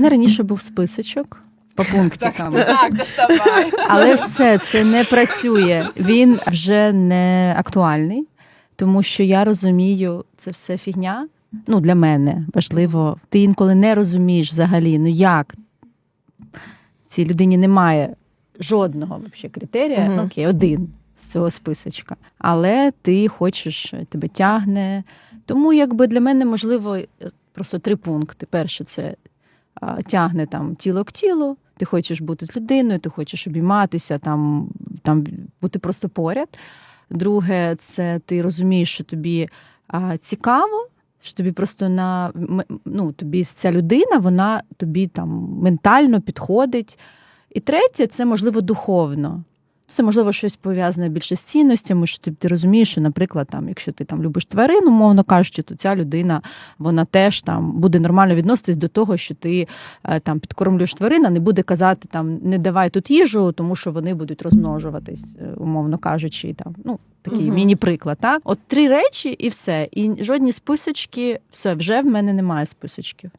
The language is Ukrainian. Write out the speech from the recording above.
Мене раніше був списочок по пунктикам. Так, доставай. Але все це не працює. Він вже не актуальний, тому що я розумію, це все фігня. Ну, для мене важливо. Ти інколи не розумієш взагалі, ну як цій людині немає жодного вообще критерія. Ну, окей, один з цього списочка. Але ти хочеш, тебе тягне. Тому якби для мене можливо просто три пункти. Перше, це тягне там тіло к тілу. Ти хочеш бути з людиною, ти хочеш обійматися, там, там бути просто поряд. Друге, це ти розумієш, що тобі а, цікаво, що тобі просто на ну, тобі ця людина, вона тобі там ментально підходить. І третє, це можливо духовно. Це можливо щось пов'язане більше з цінностями, що ти, ти розумієш, що, наприклад, там, якщо ти там любиш тварин, умовно кажучи, то ця людина вона теж там буде нормально відноситись до того, що ти е, там підкормлюєш тварин, а не буде казати там не давай тут їжу, тому що вони будуть розмножуватись, е, умовно кажучи, там ну такий Мгм. міні-приклад. Так, от три речі і все. І жодні списочки, все вже в мене немає списочків.